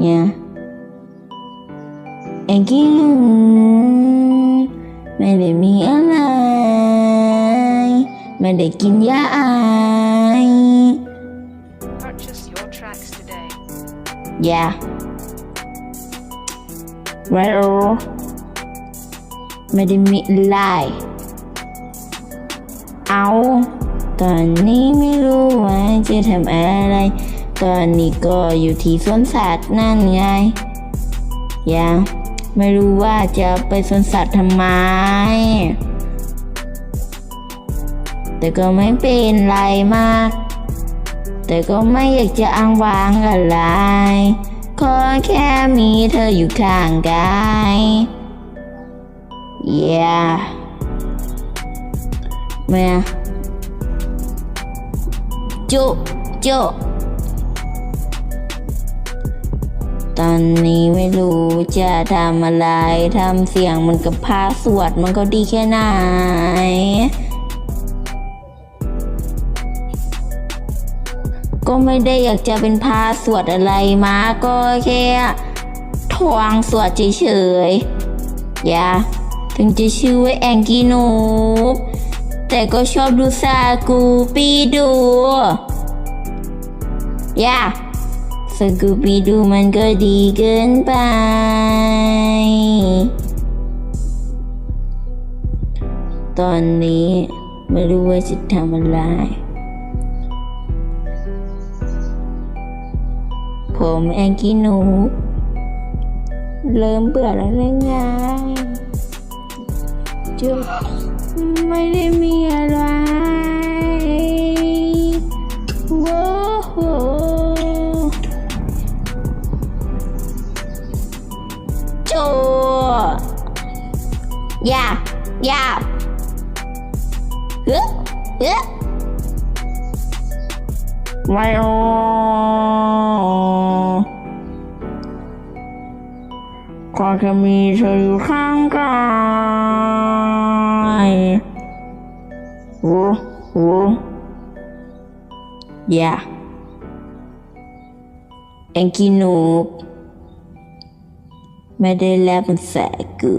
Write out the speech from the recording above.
เนี่ยเองกินไม่ได้มีอะไร ไม่ได้กินยาไอ Purchase your tracks today. ยาไรโอไม่ได้มีอะไรเอาตอนนี้ไม่รู้ว่าจะทำอะไร ตอนนี้ก็อยู่ที่สวนสัตว์นั่นไง ยังไม่รู้ว่าจะไปสวนสัตว์ทำไม แต่ก็ไม่เป็นไรมาก แต่ก็ไม่อยากจะอ้างว้างอะไรขอแค่มีเธออยู่ข้างกาย yeah แม่จุจุ ตอนนี้ไม่รู้จะทำอะไรทำเสียงมันกับพาสวดมันก็ดีแค่ไหนก็ไม่ได้อยากจะเป็นพาสวดอะไรมาก็แค่ทวงสวดเฉยๆอย่าถึงจะชื่อว่าแองกี้นูบแต่ก็ชอบดูซากูปีดูอย่า สกูปีดูมันก็ดีเกินไป ตอนนี้ไม่รู้ว่าจะทำอะไร ผมแองกี้นูเริ่มเบื่อแล้วเลยไงจุดไม่ได้มีอะไร โว้า วจูอย่าอย่าเฮ้เฮ้ไม่โอขอแค่มีเธออยู่ข้างกายโอ้โหอย่าเองกินนูก ไม่ได้แล้วมันแสกู